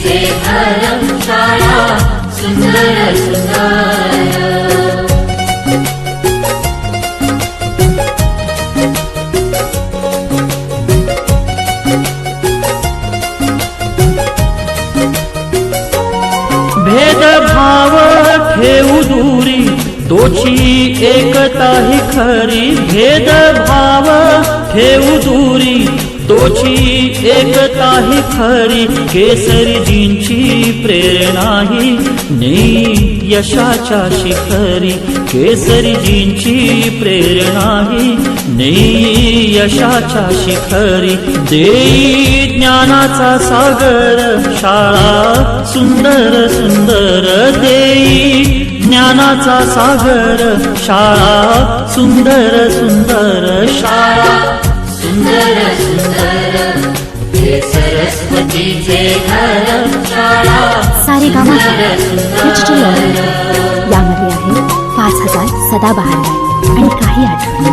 सरस्वतीचे घर सुंदर सुंदर। भेदभाव ठेऊ दूरी तोची एकता ही खरी। भेदभाव ठेऊ दूरी तोची एकता ही खरी केसरजींची प्रेरणा ही. नेई यशाच्या शिखरी केसरीजींची प्रेरणा ही. नेई यशाच्या शिखरी देई ज्ञानाचा सागर शाळा सुंदर सुंदर. देई ज्ञानाचा सागर शाळा सुंदर सुंदर. शाळा सुंदर सुंदर हे सरस्वतीचे घर सारे लॉन्ड्री यामध्ये आहे पाच हजार सदाबहार आणि काही आठवणी.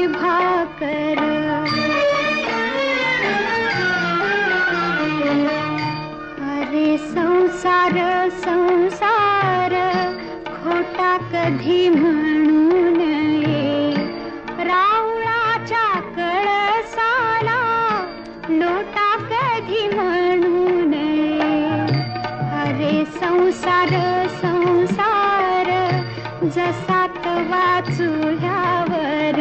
जसात वाचुल्यावर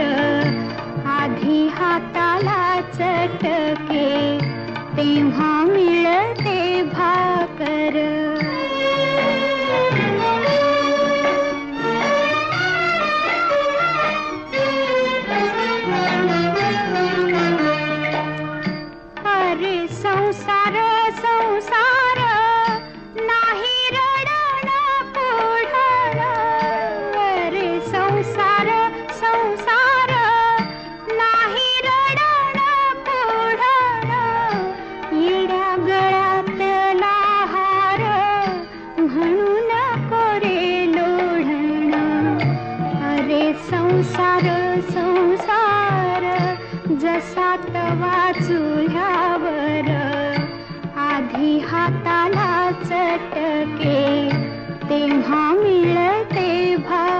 आधी हाताला चटके तेव्हा मिळते भाकर. संसार संसार जसा तवा चुल्यावर आधी हाताला चटके तेव्हा मिळते भा